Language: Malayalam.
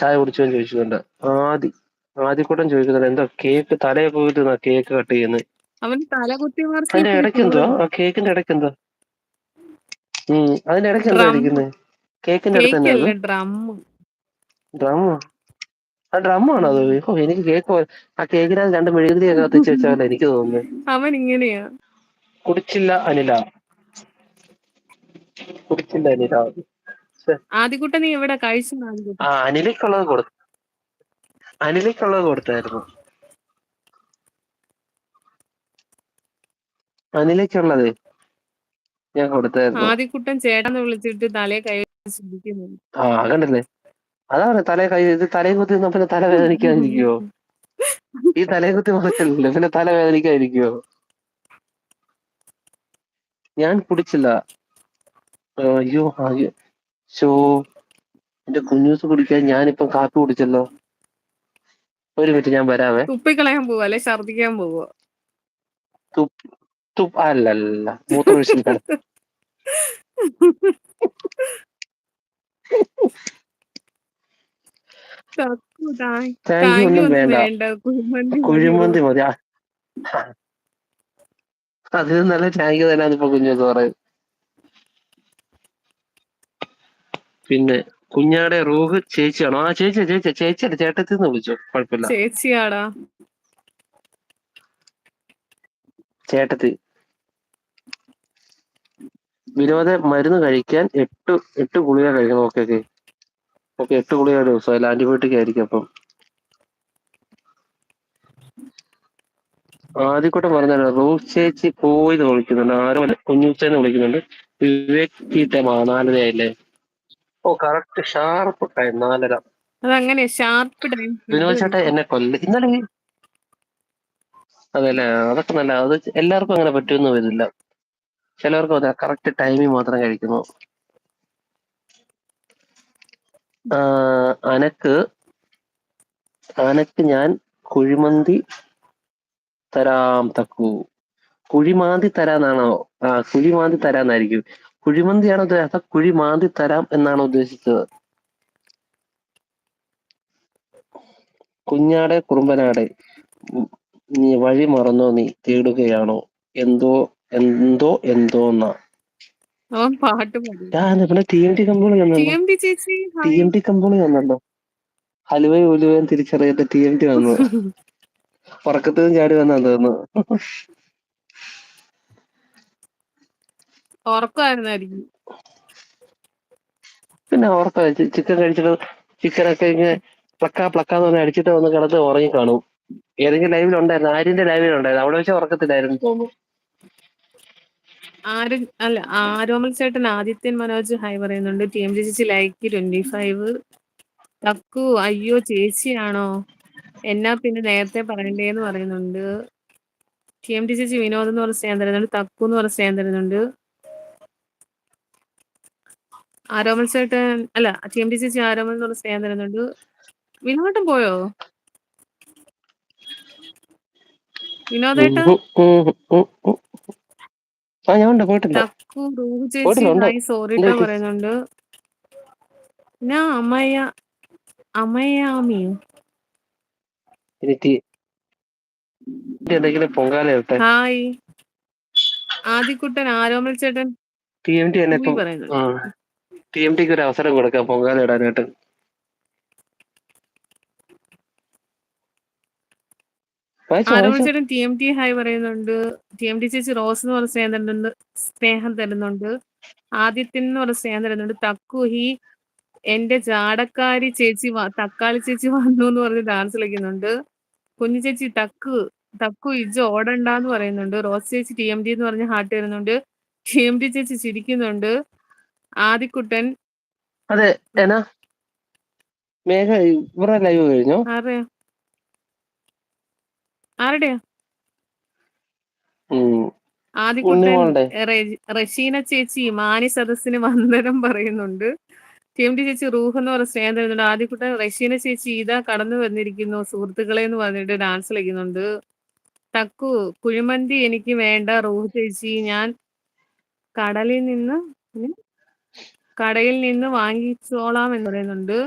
ചായ കുടിച്ചോന്ന് ചോദിച്ചുകൊണ്ട് ആദി ആദ്യക്കൂട്ടം ചോദിക്കുന്നുണ്ട് എന്താ കേക്ക് തലയൊക്കെ ഊതുന്ന കേക്ക് കട്ട് ചെയ്യുന്നത്? അവൻ തല കുത്തി അതിന്റെ ഇടയ്ക്ക് എന്തോ ആ കേക്കിന്റെ ഇടയ്ക്ക് എന്തോ ഉം അതിന്റെ ഇടയ്ക്ക് എന്താ ഇരിക്കുന്നത് കേക്കിന്റെ അടുത്ത് തന്നെ ഡ്രമ്മോ ആ? ഡ്രമ്മാണോ അത്? ഓ എനിക്ക് കേക്ക് ആ കേക്കിനകത്ത് രണ്ട് മെഴുകുതിരിയൊക്കെ കത്തിച്ച് വെച്ചാലോ എനിക്ക് തോന്നുന്നു. അവൻ ഇങ്ങനെയാ കുടിച്ചില്ല അനില. കുടിച്ചില്ല അനില. ശ്ശെ. ആദ്യക്കുട്ട നീ എവിടെ? കഴിച്ചു അനിലേക്കുള്ളത് ആ അനിലക്കുള്ളത് കൊടുത്തു. അനിലേക്കുള്ളത് കൊടുത്തായിരുന്നു. അനിലേക്കുള്ളത് ഞാൻ കൊടുത്തായിരുന്നു. ആദ്യക്കുട്ടൻ ചേട്ടന്ന് വിളിച്ചിട്ട് തലേ കൈ ആ കണ്ടില്ലേ? അതാണ് തലേ കൈ ഇത് തലയിൽ കുത്തി നിന്നാ പിന്നെ തല വേദനിക്കാതിരിക്കുവോ? ഈ തലേ കുത്തി മറിച്ചല്ലോ പിന്നെ തല വേദനിക്കാതിരിക്കുവോ? ഞാൻ കുടിച്ചില്ല. അയ്യോ അയ്യോ ഷോ എന്റെ കുഞ്ഞൂസ് കുടിക്കാൻ ഞാനിപ്പം കാപ്പി കുടിച്ചല്ലോ. ഒരു മിനിറ്റ് ഞാൻ വരാവേ. തുപ്പിക്കളയാൻ പോവോ അല്ലെ? ഛർദിക്കാൻ പോവോ. അല്ലല്ല വേണ്ട. കുഴിമന്തി മതി. അതിന് നല്ല തന്നെയാണ് ഇപ്പൊ കുഞ്ഞൂസ് പറയും പിന്നെ കുഞ്ഞാടെ റൂഹ് ചേച്ചിയാണോ? ആ ചേച്ചി ചേച്ചി ചേച്ചിയുടെ ചേട്ടത്തിൽ നിന്ന് വിളിച്ചു. കുഴപ്പമില്ല. ചേച്ചിയാടാ. ചേട്ടത്തി. വിനോദ മരുന്ന് കഴിക്കാൻ എട്ട് എട്ട് ഗുളിക കഴിക്കണം. Okay okay. ഓക്കെ എട്ട് ഗുളിക ദിവസം. അതിൽ ആന്റിബയോട്ടിക് ആയിരിക്കും അപ്പം. ആദ്യക്കൂട്ടം പറഞ്ഞാൽ റൂസ് ചേച്ചി പോയി വിളിക്കുന്നുണ്ട്. ആരും കുഞ്ഞുച്ചെന്ന് വിളിക്കുന്നുണ്ട്. വിവേക് തീറ്റമാ നാലരയായില്ലേ? ഓ കറക്റ്റ് ഷാർപ്പ് ടൈം നാലര. അതങ്ങനെ ഷാർപ്പ് ടൈം വിനോദ് ചേട്ടാ എന്നെ കൊല്ല. ഇന്നലെ അതല്ലേ? അതൊക്കെ നല്ല അത് എല്ലാവർക്കും അങ്ങനെ പറ്റുമെന്ന് വരില്ല. ചിലവർക്കും അതെ കറക്റ്റ് ടൈമിൽ മാത്രം കഴിക്കുന്നു. അനക്ക് അനക്ക് ഞാൻ കുഴിമന്തി തരാം തക്കു. കുഴിമാന്തി തരാന്നാണോ? ആ കുഴിമാന്തി തരാന്നായിരിക്കും. കുഴിമന്തിയാണോ ഉദ്ദേശിച്ചത് കുഴി മാന്തി തരാം എന്നാണ് ഉദ്ദേശിച്ചത്. കുഞ്ഞാടെ കുറുമ്പനാടെ നീ വഴി മറന്നോ നീ തേടുകയാണോ? എന്തോ എന്തോ എന്തോന്നാ? ഇവിടെ ടി എം ടി കമ്പോളി ടി എം ടി ചേച്ചി ടി ഹായ് എം ടി കമ്പോളി വന്നല്ലോ. ഹലുവയും ഉലുവയും തിരിച്ചറിയാത്ത ടി എം ടി വന്നു. ഉറക്കത്തിനും ചാടി വന്നാ തോന്നുന്നു. ഉറക്കമായിരുന്നായിരിക്കും പിന്നെ ഓർത്ത ചിക്കൻ കഴിച്ചിട്ട് ചിക്കനൊക്കെ ഇങ്ങനെ പ്ലക്കാ പ്ലക്കാന്ന് പറഞ്ഞ് അടിച്ചിട്ട് വന്ന് കിടന്ന് ഉറങ്ങി കാണും ഏതെങ്കിലും ലൈവിൽ ഉണ്ടായിരുന്നു? ആര്യന്റെ ലൈവിൽ ഉണ്ടായിരുന്നു? അവിടെ വെച്ച് ഉറക്കത്തില്ലായിരുന്നു. തോന്നുന്നു ആര് അല്ല ആരോമൽ ചേട്ടൻ ആദിത്യൻ മനോജ് ഹായ് പറയുന്നുണ്ട്. ടി എം ചേച്ചി ലൈക്ക് ട്വന്റി ഫൈവ് തക്കു അയ്യോ ചേച്ചിയാണോ? എന്നാ പിന്നെ നേരത്തെ പറയണ്ടേന്ന് പറയുന്നുണ്ട്. ടി എം ടി ചേച്ചി വിനോദ് എന്ന് പറഞ്ഞ സ്നേഹം തരുന്നുണ്ട്. തക്കു എന്ന് പറഞ്ഞ സ്നേഹം തരുന്നുണ്ട്. ആരോമൽ ചേട്ടൻ അല്ല T M T C Aromal എന്ന് പറഞ്ഞ സ്നേഹം തരുന്നുണ്ട്. വിനോദം പോയോ? വിനോദേട്ട ഉം, ഉം, ഉം, ഉം. ആ ഞാൻ ഉണ്ട് പോയിട്ടില്ല തക്കു റൂഹ് ചേച്ചി പോയിട്ടില്ല, ഉണ്ട്. ഹായ് സോറി എന്ത് ട്ടോ പറ്റി? പറയുന്നുണ്ട്. ഞാൻ അമ്മയ അമ്മയാമിയോ ഇനി ടി ടി എന്തെങ്കിലും പൊങ്കാല ഇട്ടെ. ഹായ്. ആദിക്കുട്ടൻ ആരോമൽ ചേട്ടൻ ടി എം ടി പറയുന്നുണ്ട്. ടി എം ടിക്ക് ഒരു അവസരം കൊടുക്കാം പൊങ്കാല ഇടാനായിട്ട് ടി എം ടി ഹായ് പറയുന്നുണ്ട്. ടി എം ടി ചേച്ചി റോസ് എന്ന് പറഞ്ഞ സ്നേഹം തരുന്നുണ്ട് സ്നേഹം തരുന്നുണ്ട്. ആദിത്യൻ എന്ന് പറഞ്ഞ സ്നേഹം തരുന്നുണ്ട്. തക്കു ഹി എന്റെ ജാടക്കാരി ചേച്ചി തക്കാളി ചേച്ചി വന്നു എന്ന് പറഞ്ഞ് ഡാൻസ് കളിക്കുന്നുണ്ട്. കുഞ്ഞു ചേച്ചി തക്കു തക്കു ഇജ് ഓടണ്ടെന്ന് പറയുന്നുണ്ട്. റോസ് ചേച്ചി ടി എം ഡി എന്ന് പറഞ്ഞ് ഹാർട്ട് തരുന്നുണ്ട്. ടി എം ഡി ചേച്ചി ചിരിക്കുന്നുണ്ട്. ആദിക്കുട്ടൻ. അതെ എന്നാ മേഘ ഇവരുടെ ലൈവ് കഴിഞ്ഞോ? ആരുടെയാ ആരുടെയാ? ഉം. ആദിക്കുട്ടൻ ഉണ്ണിമോളുടെ. റെ- റഷീന ചേച്ചി മാനി സദസ്സിന് വന്ദനം പറയുന്നുണ്ട്. ടി എം ഡി ചേച്ചി റൂഹ് എന്ന് പറഞ്ഞ സ്നേഹം തരുന്നുണ്ട്. ആദ്യക്കുട്ടൻ റഷീന ചേച്ചി ഇതാ കടന്നു വന്നിരിക്കുന്നു. സുഹൃത്തുക്കളെ എന്ന് പറഞ്ഞിട്ട് ഡാൻസ് കളിക്കുന്നുണ്ട്. തക്കു കുഴിമന്തി എനിക്ക് വേണ്ട റൂഹ് ചേച്ചി ഞാൻ കടലിൽ നിന്ന് കടയിൽ നിന്ന് വാങ്ങിച്ചോളാം എന്ന് പറയുന്നുണ്ട്.